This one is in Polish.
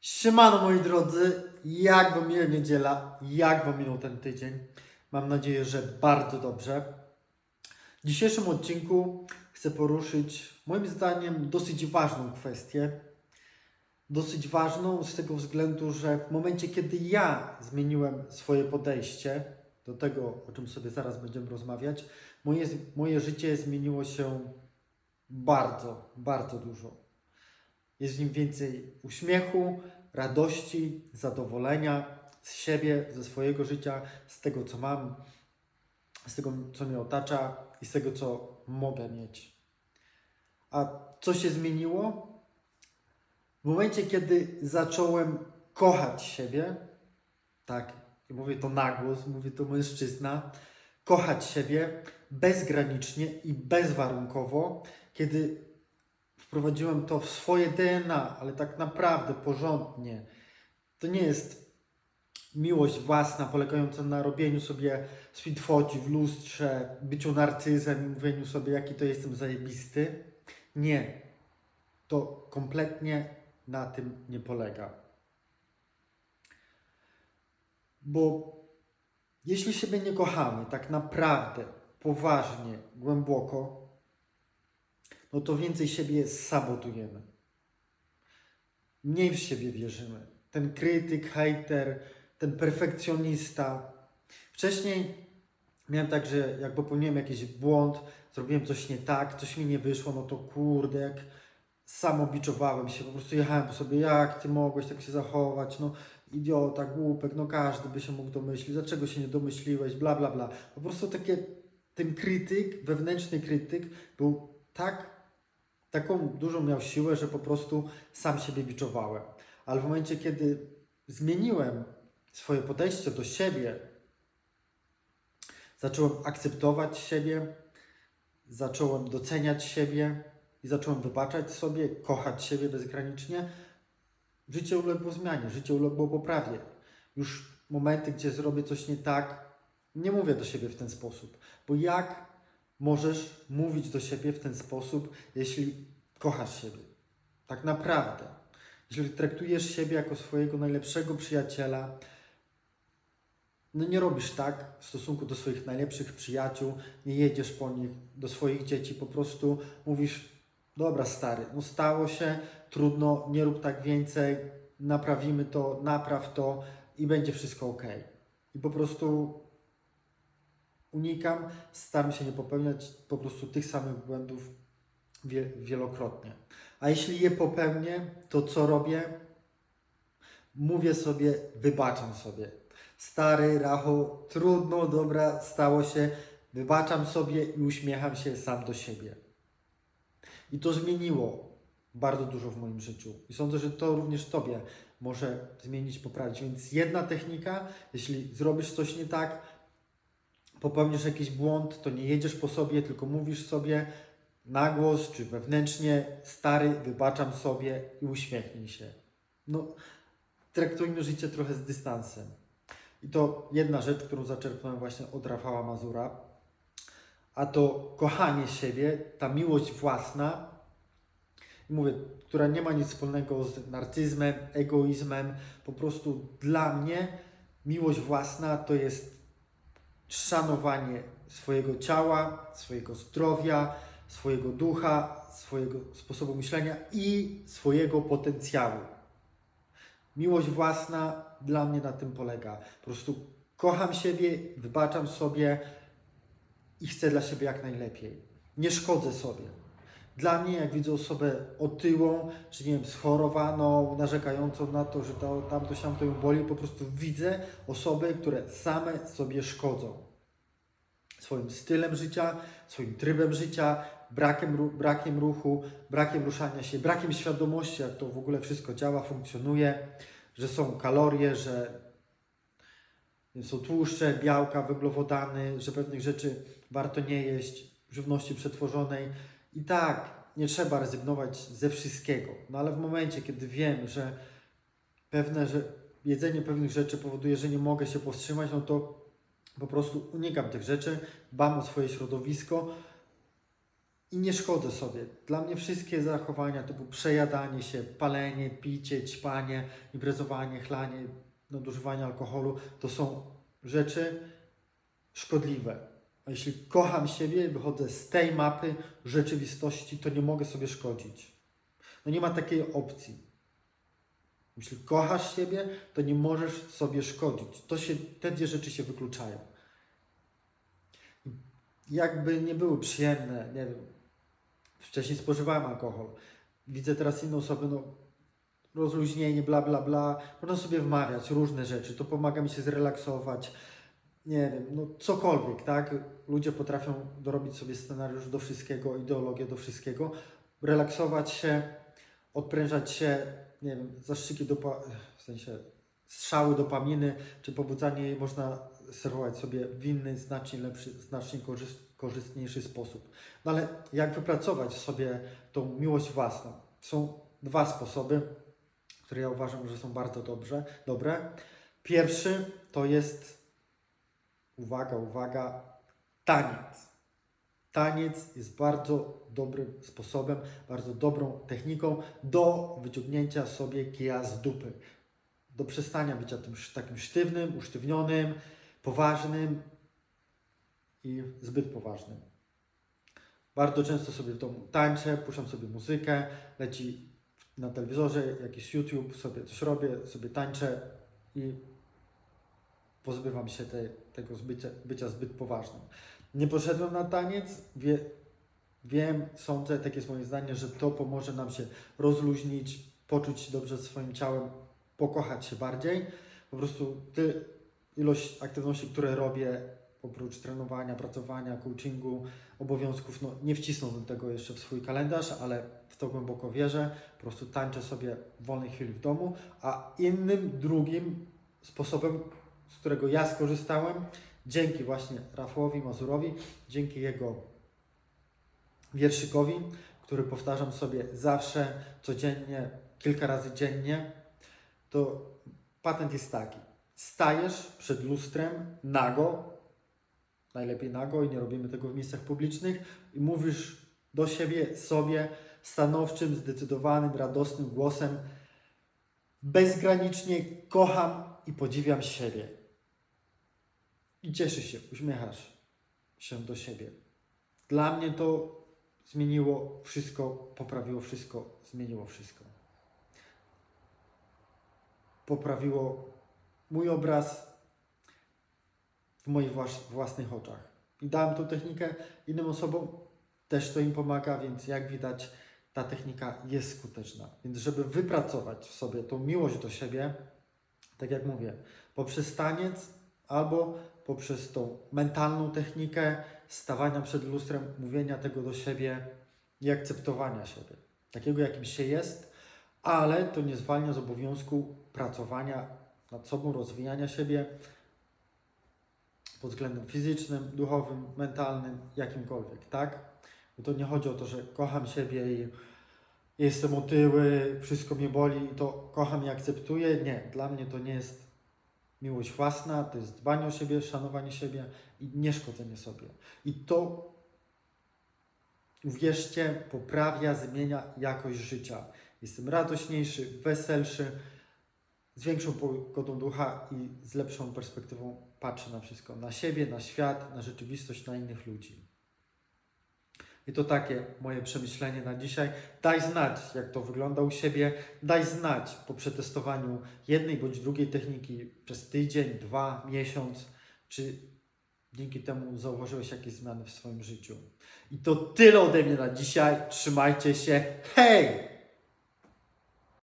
Siemano moi drodzy, jak wam minęła niedziela, jak wam minął ten tydzień? Mam nadzieję, że bardzo dobrze. W dzisiejszym odcinku chcę poruszyć moim zdaniem dosyć ważną kwestię. Dosyć ważną z tego względu, że w momencie kiedy ja zmieniłem swoje podejście do tego, o czym sobie zaraz będziemy rozmawiać, moje, moje życie zmieniło się bardzo, bardzo dużo. Jest w nim więcej uśmiechu, radości, zadowolenia z siebie, ze swojego życia, z tego, co mam, z tego, co mnie otacza i z tego, co mogę mieć. A co się zmieniło? W momencie, kiedy zacząłem kochać siebie, tak, mówię to na głos, mówię to mężczyzna, kochać siebie bezgranicznie i bezwarunkowo, kiedy wprowadziłem to w swoje DNA, ale tak naprawdę porządnie. To nie jest miłość własna polegająca na robieniu sobie speedfoci w lustrze, byciu narcyzem i mówieniu sobie, jaki to jestem zajebisty. Nie. To kompletnie na tym nie polega. Bo jeśli siebie nie kochamy, tak naprawdę, poważnie, głęboko, no to więcej siebie sabotujemy. Mniej w siebie wierzymy. Ten krytyk, hejter, ten perfekcjonista. Wcześniej miałem tak, że jak popełniłem jakiś błąd, zrobiłem coś nie tak, coś mi nie wyszło, no to kurde, jak samobiczowałem się, po prostu jechałem po sobie, jak ty mogłeś tak się zachować, no idiota, głupek, no każdy by się mógł domyślić, dlaczego się nie domyśliłeś, bla, bla, bla. Po prostu takie, ten krytyk, wewnętrzny krytyk był tak taką dużą miał siłę, że po prostu sam siebie biczowałem. Ale w momencie, kiedy zmieniłem swoje podejście do siebie, zacząłem akceptować siebie, zacząłem doceniać siebie i zacząłem wybaczać sobie, kochać siebie bezgranicznie, życie uległo zmianie, życie uległo poprawie. Już momenty, gdzie zrobię coś nie tak, nie mówię do siebie w ten sposób, bo jak możesz mówić do siebie w ten sposób, jeśli kochasz siebie. Tak naprawdę. Jeżeli traktujesz siebie jako swojego najlepszego przyjaciela, no nie robisz tak w stosunku do swoich najlepszych przyjaciół, nie jedziesz po nich, do swoich dzieci, po prostu mówisz, dobra stary, no stało się, trudno, nie rób tak więcej, naprawimy to, napraw to i będzie wszystko ok. I po prostu unikam, staram się nie popełniać po prostu tych samych błędów wie, wielokrotnie. A jeśli je popełnię, to co robię? Mówię sobie, wybaczam sobie. Stary, Racho, trudno, dobra, stało się, wybaczam sobie i uśmiecham się sam do siebie. I to zmieniło bardzo dużo w moim życiu. I sądzę, że to również Tobie może zmienić, poprawić. Więc jedna technika, jeśli zrobisz coś nie tak, popełnisz jakiś błąd, to nie jedziesz po sobie, tylko mówisz sobie na głos czy wewnętrznie, stary, wybaczam sobie i uśmiechnij się. No, traktujmy życie trochę z dystansem. I to jedna rzecz, którą zaczerpnąłem właśnie od Rafała Mazura, a to kochanie siebie, ta miłość własna, mówię, która nie ma nic wspólnego z narcyzmem, egoizmem. Po prostu dla mnie miłość własna to jest szanowanie swojego ciała, swojego zdrowia, swojego ducha, swojego sposobu myślenia i swojego potencjału. Miłość własna dla mnie na tym polega. Po prostu kocham siebie, wybaczam sobie i chcę dla siebie jak najlepiej. Nie szkodzę sobie. Dla mnie, jak widzę osobę otyłą, czy nie wiem, schorowaną, narzekającą na to, że to, tamto, siamto ją boli, po prostu widzę osoby, które same sobie szkodzą. Swoim stylem życia, swoim trybem życia, brakiem, brakiem ruchu, brakiem ruszania się, brakiem świadomości, jak to w ogóle wszystko działa, funkcjonuje, że są kalorie, że są tłuszcze, białka, węglowodany, że pewnych rzeczy warto nie jeść, żywności przetworzonej. I tak, nie trzeba rezygnować ze wszystkiego. No ale w momencie, kiedy wiem, że pewne, że jedzenie pewnych rzeczy powoduje, że nie mogę się powstrzymać, no to po prostu unikam tych rzeczy, dbam o swoje środowisko i nie szkodzę sobie. Dla mnie wszystkie zachowania typu przejadanie się, palenie, picie, ćpanie, imprezowanie, chlanie, nadużywanie alkoholu to są rzeczy szkodliwe. A jeśli kocham siebie, wychodzę z tej mapy rzeczywistości, to nie mogę sobie szkodzić. No nie ma takiej opcji. Jeśli kochasz siebie, to nie możesz sobie szkodzić. To się, te dwie rzeczy się wykluczają. Jakby nie były przyjemne, nie wiem, wcześniej spożywałem alkohol, widzę teraz inne osoby, no rozluźnienie, bla, bla, bla, można sobie wmawiać różne rzeczy, to pomaga mi się zrelaksować, nie wiem, no cokolwiek, tak? Ludzie potrafią dorobić sobie scenariusz do wszystkiego, ideologię do wszystkiego, relaksować się, odprężać się, nie wiem, zastrzyki dopa, w sensie strzały dopaminy, czy pobudzanie jej można serwować sobie w inny, znacznie lepszy, znacznie korzyst, korzystniejszy sposób. No ale jak wypracować sobie tą miłość własną? Są dwa sposoby, które ja uważam, że są bardzo dobrze, dobre. Pierwszy to jest, uwaga, uwaga, taniec. Taniec jest bardzo dobrym sposobem, bardzo dobrą techniką do wyciągnięcia sobie kija z dupy. Do przestania bycia tym takim sztywnym, usztywnionym, poważnym i zbyt poważnym. Bardzo często sobie w domu tańczę, puszczam sobie muzykę, leci na telewizorze jakiś YouTube, sobie coś robię, sobie tańczę i pozbywam się te, tego zbycia, bycia zbyt poważnym. Nie poszedłem na taniec, wie, wiem, sądzę, takie jest moje zdanie, że to pomoże nam się rozluźnić, poczuć się dobrze ze swoim ciałem, pokochać się bardziej. Po prostu ty, ilość aktywności, które robię, oprócz trenowania, pracowania, coachingu, obowiązków, no nie wcisnąłbym tego jeszcze w swój kalendarz, ale w to głęboko wierzę. Po prostu tańczę sobie w wolnej chwili w domu, a innym, drugim sposobem, z którego ja skorzystałem, dzięki właśnie Rafałowi Mazurowi, dzięki jego wierszykowi, który powtarzam sobie zawsze, codziennie, kilka razy dziennie, to patent jest taki. Stajesz przed lustrem nago, najlepiej nago i nie robimy tego w miejscach publicznych i mówisz do siebie, sobie stanowczym, zdecydowanym, radosnym głosem bezgranicznie kocham i podziwiam siebie. I cieszysz się, uśmiechasz się do siebie. Dla mnie to zmieniło wszystko, poprawiło wszystko, zmieniło wszystko. Poprawiło mój obraz w moich włas- własnych oczach. I dałem tą technikę innym osobom, też to im pomaga, więc jak widać, ta technika jest skuteczna. Więc żeby wypracować w sobie tą miłość do siebie, tak jak mówię, poprzez taniec albo poprzez tą mentalną technikę stawania przed lustrem, mówienia tego do siebie i akceptowania siebie, takiego jakim się jest, ale to nie zwalnia z obowiązku pracowania nad sobą, rozwijania siebie pod względem fizycznym, duchowym, mentalnym, jakimkolwiek, tak? Bo to nie chodzi o to, że kocham siebie i jestem otyły, wszystko mnie boli i to kocham i akceptuję. Nie, dla mnie to nie jest miłość własna, to jest dbanie o siebie, szanowanie siebie i nieszkodzenie sobie. I to, uwierzcie, poprawia, zmienia jakość życia. Jestem radośniejszy, weselszy, z większą pogodą ducha i z lepszą perspektywą patrzę na wszystko. Na siebie, na świat, na rzeczywistość, na innych ludzi. I to takie moje przemyślenie na dzisiaj. Daj znać, jak to wygląda u siebie. Daj znać po przetestowaniu jednej bądź drugiej techniki przez tydzień, dwa, miesiąc, czy dzięki temu zauważyłeś jakieś zmiany w swoim życiu. I to tyle ode mnie na dzisiaj. Trzymajcie się. Hej!